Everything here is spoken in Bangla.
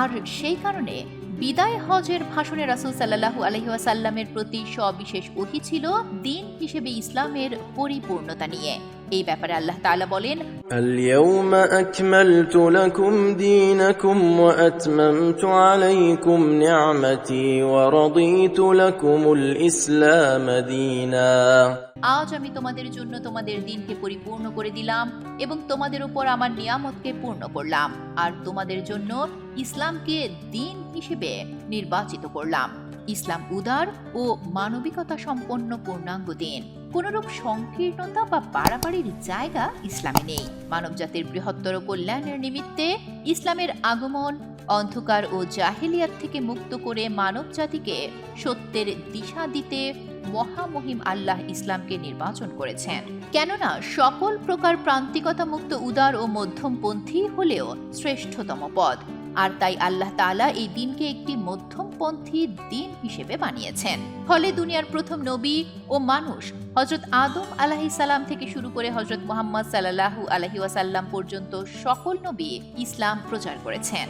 আর সেই কারণে বিদায় হজের ভাষণে রাসুল সাল্লাহু আলহিহাসাল্লামের প্রতি সবিশেষ ওহি ছিল দিন হিসেবে ইসলামের পরিপূর্ণতা নিয়ে এই ব্যাপারে আল্লাহ তাআলা বলেন اليوم أكملت لكم دينكم وأتممت عليكم نعمتي ورضيت لكم الإسلام دينا আজ আমি তোমাদের জন্য তোমাদের দিনকে পরিপূর্ণ করে দিলাম এবং তোমাদের উপর আমার নিয়ামতকে পূর্ণ করলাম আর তোমাদের জন্য ইসলামকে দিন হিসেবে নির্বাচিত করলাম। ইসলাম উদার ও মানবিকতা সম্পন্ন পূর্ণাঙ্গ দিন। কোনরূপ সংকীর্ণতা বা বাড়াবাড়ির জায়গা ইসলামে নেই। মানবজাতির বৃহত্তর কল্যাণের নিমিত্তে ইসলামের আগমন, অন্ধকার ও জাহেলিয়াত থেকে মুক্ত করে মানব জাতিকে সত্যের দিশা দিতে মহামহিম আল্লাহ ইসলামকে নির্বাচন করেছেন। কেননা সকল প্রকার প্রান্তিকতা মুক্ত উদার ও মধ্যমপন্থী হলেও শ্রেষ্ঠতম পদ আর তাই আল্লাহ তালা এই দিনকে একটি মধ্যমপন্থী দিন হিসেবে বানিয়েছেন। ফলে দুনিয়ার প্রথম নবী ও মানুষ হজরত আদম আলাহি সালাম থেকে শুরু করে হজরত মোহাম্মদ সাল্লাহু আলহি ওয়াসাল্লাম পর্যন্ত সকল নবী ইসলাম প্রচার করেছেন।